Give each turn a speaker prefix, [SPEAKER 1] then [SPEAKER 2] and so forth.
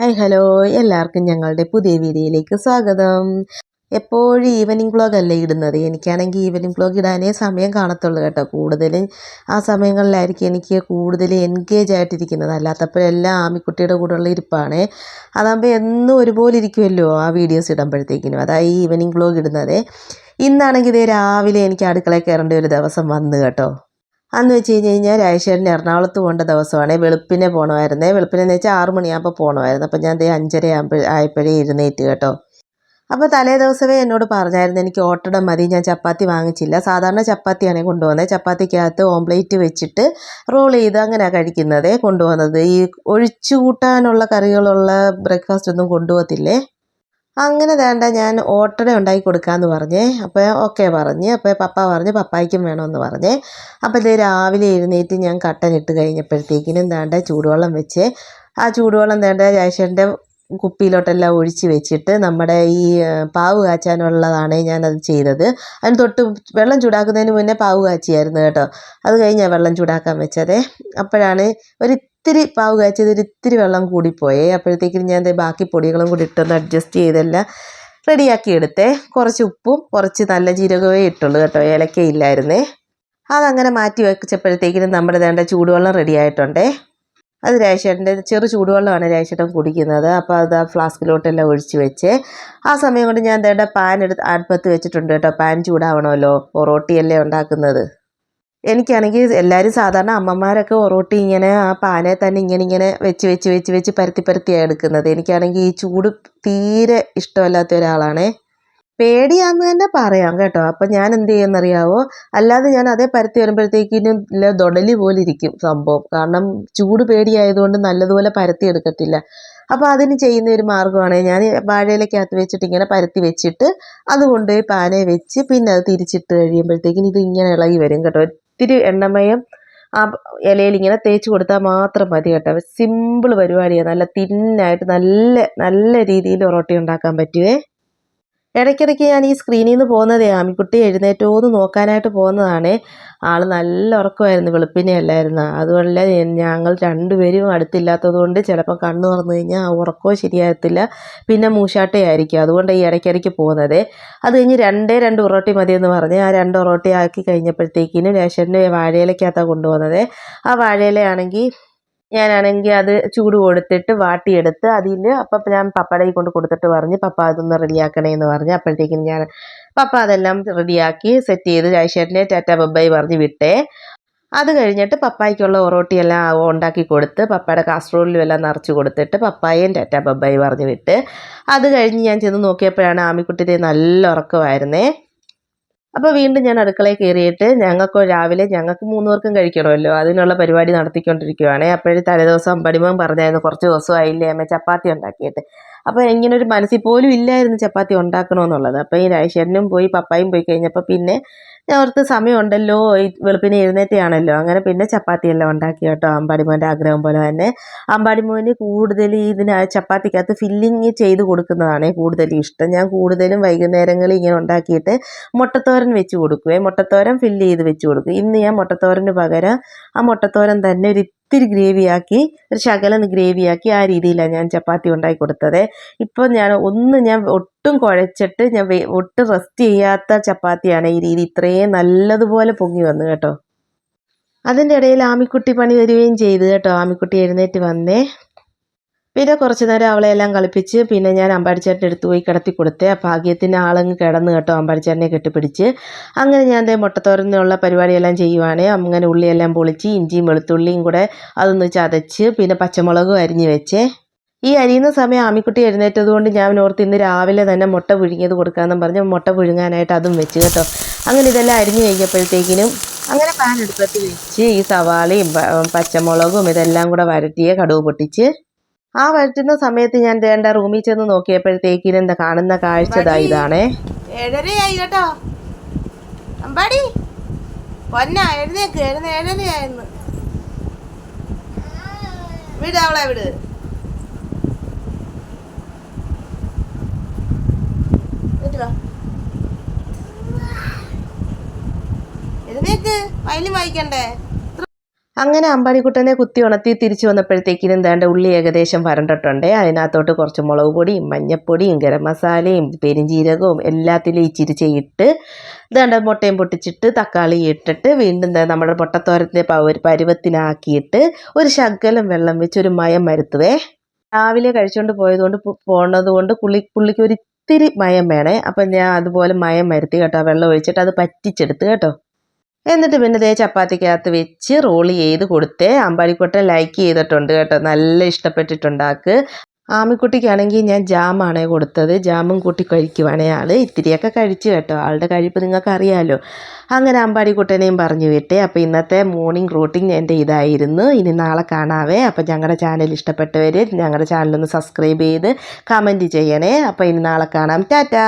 [SPEAKER 1] Hi hello എല്ലാവർക്കും ഞങ്ങളുടെ പുതിയ വീഡിയോയിലേക്ക് സ്വാഗതം. എപ്പോഴും ഈവനിങ് വ്ളോഗ് അല്ലേ ഇടുന്നത്? എനിക്കാണെങ്കിൽ ഈവനിങ് വ്ളോഗ് ഇടാനേ സമയം കാണത്തുള്ളൂ കേട്ടോ. കൂടുതലും ആ സമയങ്ങളിലായിരിക്കും എനിക്ക് കൂടുതൽ എൻഗേജ് ആയിട്ടിരിക്കുന്നത്. അല്ലാത്തപ്പോഴെല്ലാം ആമിക്കുട്ടിയുടെ കൂടെയുള്ള ഇരിപ്പാണ്. അതാകുമ്പോൾ എന്നും ഒരുപോലെ ഇരിക്കുമല്ലോ ആ വീഡിയോസ് ഇടുമ്പോഴത്തേക്കിനും. അതായത് ഈവനിങ് വ്ളോഗ് ഇടുന്നത്. ഇന്നാണെങ്കിൽ ഇതേ രാവിലെ എനിക്ക് അടുക്കളയിൽ കയറേണ്ട ഒരു ദിവസം വന്നു കേട്ടോ. അന്ന് വെച്ച് കഴിഞ്ഞ് കഴിഞ്ഞാൽ രാജശേഖരൻ എറണാകുളത്ത് പോകേണ്ട ദിവസമാണ്. വെളുപ്പിനെ പോകണമായിരുന്നേ വെളുപ്പിനെ എന്ന് വെച്ചാൽ ആറ് മണിയാകുമ്പോൾ പോകണമായിരുന്നു അപ്പോൾ ഞാൻ ദേ അഞ്ചര ആകുമ്പോൾ ആയപ്പോഴേ ഇരുന്നേറ്റ് കേട്ടോ. അപ്പോൾ തലേ ദിവസമേ എന്നോട് പറഞ്ഞായിരുന്നു. എനിക്ക് ഓട്ടട മതി. ഞാൻ ചപ്പാത്തി വാങ്ങിച്ചില്ല. സാധാരണ ചപ്പാത്തിയാണ് കൊണ്ടുവന്നത് ചപ്പാത്തിക്കകത്ത് ഓംപ്ലേറ്റ് വെച്ചിട്ട് റോൾ ചെയ്ത് അങ്ങനെയാണ് കഴിക്കുന്നത് കൊണ്ടുവന്നത് ഈ ഒഴിച്ചു കൂട്ടാനുള്ള കറികളുള്ള ബ്രേക്ക്ഫാസ്റ്റ് ഒന്നും കൊണ്ടുപോകത്തില്ലേ? അങ്ങനെ വേണ്ട ഞാൻ ഓട്ടട ഉണ്ടാക്കി കൊടുക്കാമെന്ന് പറഞ്ഞേ. അപ്പോൾ ഓക്കെ പറഞ്ഞ് അപ്പോൾ പപ്പ പറഞ്ഞ് പപ്പായ്ക്കും വേണമെന്ന് പറഞ്ഞേ. അപ്പോൾ ഇത് രാവിലെ എഴുന്നേറ്റ് ഞാൻ കട്ടൻ ഇട്ട് കഴിഞ്ഞപ്പോഴത്തേക്കിനും വേണ്ട ചൂടുവെള്ളം വെച്ച് ആ ചൂടുവെള്ളം വേണ്ട ജയശേന്റെ കുപ്പിയിലോട്ടെല്ലാം ഒഴിച്ച് വെച്ചിട്ട് നമ്മുടെ ഈ പാവ് കാച്ചാനുള്ളതാണ് ഞാനത് ചെയ്തത്. അതിന് തൊട്ട് വെള്ളം ചൂടാക്കുന്നതിന് മുന്നേ പാവ് കാച്ചിയായിരുന്നു കേട്ടോ. അത് കഴിഞ്ഞാൽ വെള്ളം ചൂടാക്കാൻ വെച്ചത്. അപ്പോഴാണ് ഒരു ഇത്തിരി പാവ് കാച്ചത് ഒരു ഇത്തിരി വെള്ളം കൂടിപ്പോയേ. അപ്പോഴത്തേക്കും ഞാൻ ബാക്കി പൊടികളും കൂടി ഇട്ടൊന്ന് അഡ്ജസ്റ്റ് ചെയ്തെല്ലാം റെഡിയാക്കി എടുത്തേ. കുറച്ച് ഉപ്പും കുറച്ച് നല്ല ജീരകമേ ഇട്ടുള്ളൂ കേട്ടോ. ഏലക്കയില്ലായിരുന്നേ. അതങ്ങനെ മാറ്റി വെച്ചപ്പോഴത്തേക്കിനും നമ്മുടെ വേണ്ട ചൂടുവെള്ളം റെഡി ആയിട്ടുണ്ടേ അത് രാജേഷേട്ടന്റെ ചെറു ചൂടുവെള്ളമാണ് രാജേഷേട്ടൻ കുടിക്കുന്നത്. അപ്പോൾ അത് ആ ഫ്ലാസ്കിലോട്ടെല്ലാം ഒഴിച്ച് വെച്ച് ആ സമയം കൊണ്ട് ഞാൻ എന്താ പാൻ എടുത്ത് അടുപ്പത്ത് വെച്ചിട്ടുണ്ട് കേട്ടോ. പാൻ ചൂടാവണമല്ലോ. പൊറോട്ടിയല്ലേ ഉണ്ടാക്കുന്നത്. എനിക്കാണെങ്കിൽ എല്ലാവരും സാധാരണ അമ്മമാരൊക്കെ ഒറോട്ടി ഇങ്ങനെ ആ പാനെ തന്നെ ഇങ്ങനെ ഇങ്ങനെ വെച്ച് വെച്ച് വെച്ച് വെച്ച് പരത്തി പരത്തിയാണ് എടുക്കുന്നത്. എനിക്കാണെങ്കിൽ ഈ ചൂട് തീരെ ഇഷ്ടമല്ലാത്ത ഒരാളാണേ. പേടിയാന്ന് തന്നെ പറയാം കേട്ടോ. അപ്പം ഞാൻ എന്ത് ചെയ്യുമെന്നറിയാവോ? അല്ലാതെ ഞാൻ അതേ പരത്തി വരുമ്പോഴത്തേക്കിനും ദൊടലി പോലെ ഇരിക്കും സംഭവം. കാരണം ചൂട് പേടിയായതുകൊണ്ട് നല്ലതുപോലെ പരത്തി എടുക്കത്തില്ല. അപ്പോൾ അതിന് ചെയ്യുന്ന ഒരു മാർഗമാണ്. ഞാൻ വാഴയിലക്കകത്ത് വെച്ചിട്ട് ഇങ്ങനെ പരത്തി വെച്ചിട്ട് അത് കൊണ്ടുപോയി പാനെ വെച്ച് പിന്നെ അത് തിരിച്ചിട്ട് കഴിയുമ്പോഴത്തേക്കിന് ഇത് ഇങ്ങനെ ഇളകി വരും കേട്ടോ. ഒത്തിരി എണ്ണമയം ആ ഇലയിൽ ഇങ്ങനെ തേച്ച് കൊടുത്താൽ മാത്രം മതി കേട്ടോ. സിമ്പിൾ പരിപാടിയാണ് നല്ല തിന്നായിട്ട് നല്ല നല്ല രീതിയിൽ റൊട്ടി ഉണ്ടാക്കാൻ പറ്റുവേ. ഇടയ്ക്കിടയ്ക്ക് ഞാൻ ഈ സ്ക്രീനിൽ നിന്ന് പോകുന്നതേ ആമിക്കുട്ടി എഴുന്നേറ്റോ എന്ന് നോക്കാനായിട്ട് പോകുന്നതാണ്. ആൾ നല്ല ഉറക്കമായിരുന്നു വെളുപ്പിനെ അല്ലായിരുന്നു. അതുകൊണ്ട് ഞങ്ങൾ രണ്ടുപേരും അടുത്തില്ലാത്തത് കൊണ്ട് ചിലപ്പോൾ കണ്ണു തുറന്നു കഴിഞ്ഞാൽ ഉറക്കവും ശരിയാകത്തില്ല. പിന്നെ മൂശാട്ടയായിരിക്കും. അതുകൊണ്ട് ഈ ഇടയ്ക്കിടയ്ക്ക് പോകുന്നത്. അത് കഴിഞ്ഞ് രണ്ടേ രണ്ട് ഉറോട്ടി മതിയെന്ന് പറഞ്ഞ് ആ രണ്ട് ഉറോട്ടി ആക്കി കഴിഞ്ഞപ്പോഴത്തേക്കിനും രേഷന്റെ വാഴയിലക്കകത്താണ് കൊണ്ടുപോകുന്നത്. ആ വാഴയിലയാണെങ്കിൽ ഞാനാണെങ്കിൽ അത് ചൂട് കൊടുത്തിട്ട് വാട്ടിയെടുത്ത് അതിൽ അപ്പം ഞാൻ പപ്പയുടെ കൊണ്ട് കൊടുത്തിട്ട് പറഞ്ഞ് പപ്പ അതൊന്ന് റെഡിയാക്കണേ എന്ന് പറഞ്ഞ് അപ്പോഴത്തേക്കും ഞാൻ പപ്പ അതെല്ലാം റെഡിയാക്കി സെറ്റ് ചെയ്ത് ജയശേട്ടനെ ടാറ്റ ബബ്ബായി പറഞ്ഞ് വിട്ടേ. അത് കഴിഞ്ഞിട്ട് പപ്പായ്ക്കുള്ള ഒറോട്ടിയെല്ലാം ഉണ്ടാക്കി കൊടുത്ത് പപ്പയുടെ കാസറോളിലും എല്ലാം നിറച്ച് കൊടുത്തിട്ട് പപ്പായയും ടാറ്റ ബബ്ബായി പറഞ്ഞ് വിട്ട്. അത് കഴിഞ്ഞ് ഞാൻ ചെന്ന് നോക്കിയപ്പോഴാണ് ആമിക്കുട്ടിയുടെ നല്ല ഉറക്കമായിരുന്നേ. അപ്പോൾ വീണ്ടും ഞാൻ അടുക്കളയിൽ കയറിയിട്ട് ഞങ്ങൾക്ക് രാവിലെ ഞങ്ങൾക്ക് മൂന്ന് പേർക്കും കഴിക്കണമല്ലോ. അതിനുള്ള പരിപാടി നടത്തിക്കൊണ്ടിരിക്കുവാണേ. അപ്പോഴും തലേദിവസം പടിമം പറഞ്ഞായിരുന്നു കുറച്ച് ദിവസമായില്ലേ അമ്മ ചപ്പാത്തി ഉണ്ടാക്കിയിട്ട്. അപ്പോൾ ഇങ്ങനെ ഒരു മനസ്സിൽ പോലും ഇല്ലായിരുന്നു ചപ്പാത്തി ഉണ്ടാക്കണമെന്നുള്ളത് അപ്പോൾ ഈ രാജേശ്വരനും പോയി പപ്പായും പോയി കഴിഞ്ഞപ്പോൾ പിന്നെ ഞാൻ ഓർത്ത് സമയമുണ്ടല്ലോ വെളുപ്പിനെ എഴുന്നേറ്റാണല്ലോ. അങ്ങനെ പിന്നെ ചപ്പാത്തിയെല്ലാം ഉണ്ടാക്കി കേട്ടോ. അമ്പാടിമോന്റെ ആഗ്രഹം പോലെ തന്നെ. അമ്പാടിമോന് കൂടുതൽ ഇതിന് ചപ്പാത്തിക്കകത്ത് ഫില്ലിങ് ചെയ്ത് കൊടുക്കുന്നതാണ് കൂടുതൽ ഇഷ്ടം. ഞാൻ കൂടുതലും വൈകുന്നേരങ്ങളിൽ ഇങ്ങനെ ഉണ്ടാക്കിയിട്ട് മുട്ടത്തോരൻ വെച്ച് കൊടുക്കുവേ മുട്ടത്തോരൻ ഫില്ല് ചെയ്ത് വെച്ച് കൊടുക്കും. ഇന്ന് ഞാൻ മുട്ടത്തോരന് പകരം ആ മുട്ടത്തോരൻ തന്നെ ഒരു ഇത്തിരി ഗ്രേവിയാക്കി ഒരു ശകലം ഗ്രേവിയാക്കി ആ രീതിയിലാണ് ഞാൻ ചപ്പാത്തി ഉണ്ടാക്കി കൊടുത്തത്. ഇപ്പോൾ ഞാൻ ഒന്ന് ഞാൻ ഒട്ടും കുഴച്ചിട്ട് ഞാൻ ഒട്ടും റെസ്റ്റ് ചെയ്യാത്ത ചപ്പാത്തിയാണ് ഈ രീതി ഇത്രയും നല്ലതുപോലെ പൊങ്ങി വന്നു കേട്ടോ. അതിന്റെ ഇടയിൽ ആമിക്കുട്ടി പണി തരികയും ചെയ്തു കേട്ടോ. ആമിക്കുട്ടി എഴുന്നേറ്റ് വന്നേ. പിന്നെ കുറച്ച് നേരം അവളെല്ലാം കളിപ്പിച്ച് പിന്നെ ഞാൻ അമ്പാടിച്ചേട്ടന്റെ അടുത്ത് പോയി കിടത്തി കൊടുത്തേ ഭാഗ്യത്തിന്റെ ആളങ്ങ് കിടന്ന് കേട്ടോ അമ്പാടിച്ചേട്ടനെ കെട്ടിപ്പിടിച്ച്. അങ്ങനെ ഞാൻ ദേ മുട്ടത്തോരനുള്ള പരിപാടിയെല്ലാം ചെയ്യുവാണേ അങ്ങനെ ഉള്ളിയെല്ലാം പൊളിച്ച് ഇഞ്ചിയും വെളുത്തുള്ളിയും കൂടെ അതൊന്ന് ചതച്ച് പിന്നെ പച്ചമുളകും അരിഞ്ഞ് വെച്ചേ. ഈ അരിയുന്ന സമയം ആമിക്കുട്ടി എഴുന്നേറ്റത് കൊണ്ട് ഞാൻ ഓർത്ത് ഇന്ന് രാവിലെ തന്നെ മുട്ട പുഴുങ്ങിയത് കൊടുക്കാമെന്നും പറഞ്ഞ് മുട്ട പുഴുങ്ങാനായിട്ട് അതും വെച്ച് കേട്ടോ. അങ്ങനെ ഇതെല്ലാം അരിഞ്ഞ് കഴിഞ്ഞപ്പോഴത്തേക്കിനും അങ്ങനെ പാൻ എടുപ്പത്ത് വെച്ച് ഈ സവാളയും പച്ചമുളകും ഇതെല്ലാം കൂടെ വരട്ടിയ കടുവ് പൊട്ടിച്ച് ആ വരുത്തുന്ന സമയത്ത് ഞാൻ വേണ്ട റൂമിൽ ചെന്ന് നോക്കിയപ്പോഴത്തേക്കിന് എന്താ കാണുന്ന കാഴ്ച ദാ ഇതാണേ.
[SPEAKER 2] ഏഴരയായി കേട്ടോ. അമ്പാടി. പൊന്ന എഴുന്നേക്ക് എഴുന്ന ഏഴരയായിരുന്നു വിട് അവളെ വിട്. എഴുന്നേക്ക് വയലും വായിക്കണ്ടേ?
[SPEAKER 1] അങ്ങനെ അമ്പാടിക്കുട്ടനെ കുത്തി ഉണർത്തി തിരിച്ചു വന്നപ്പോഴത്തേക്കിനും എന്താണ്ട് ഉള്ളി ഏകദേശം വരണ്ടിട്ടുണ്ട്. അതിനകത്തോട്ട് കുറച്ച് മുളക് പൊടിയും മഞ്ഞപ്പൊടിയും ഗരം മസാലയും പെരിഞ്ജീരകവും എല്ലാത്തിലും ഇച്ചിരി ചെയ്തിട്ട് ഇതാണ്ട് മുട്ടയും പൊട്ടിച്ചിട്ട് തക്കാളി ഇട്ടിട്ട് വീണ്ടും നമ്മുടെ മുട്ടത്തോരത്തിന്റെ ഒരു പരുവത്തിനാക്കിയിട്ട് ഒരു ശകലം വെള്ളം വെച്ച് ഒരു മയം വരുത്തുവേ. രാവിലെ കഴിച്ചുകൊണ്ട് പോയതുകൊണ്ട് പോണത് കൊണ്ട് പുള്ളി പുള്ളിക്ക് ഒരു ഇത്തിരി മയം വേണേ. അപ്പം ഞാൻ അതുപോലെ മയം വരുത്തി കേട്ടോ. വെള്ളം ഒഴിച്ചിട്ട് അത് പറ്റിച്ചെടുത്ത് കേട്ടോ. എന്നിട്ട് പിന്നെ ദേ ചപ്പാത്തിക്കകത്ത് വെച്ച് റോൾ ചെയ്ത് കൊടുത്തേ. അമ്പാടിക്കുട്ടൻ ലൈക്ക് ചെയ്തിട്ടുണ്ട് കേട്ടോ. നല്ല ഇഷ്ടപ്പെട്ടിട്ടുണ്ടാക്ക്. ആമിക്കുട്ടിക്കാണെങ്കിൽ ഞാൻ ജാമാണ് കൊടുത്തത്. ജാമും കൂട്ടി കഴിക്കുവാണേ ആൾ ഇത്തിരിയൊക്കെ കഴിച്ചു കേട്ടോ. ആളുടെ കഴിപ്പ് നിങ്ങൾക്ക് അറിയാമല്ലോ അങ്ങനെ അമ്പാടിക്കുട്ടനെയും പറഞ്ഞു വിട്ടെ. അപ്പോൾ ഇന്നത്തെ മോർണിംഗ് റൂട്ടീൻ എന്റെ ഇതായിരുന്നു. ഇനി നാളെ കാണാവേ. അപ്പോൾ ഞങ്ങളുടെ ചാനൽ ഇഷ്ടപ്പെട്ടവർ ഞങ്ങളുടെ ചാനലൊന്ന് സബ്സ്ക്രൈബ് ചെയ്ത് കമന്റ് ചെയ്യണേ. അപ്പോൾ ഇനി നാളെ കാണാം. ടാറ്റാ!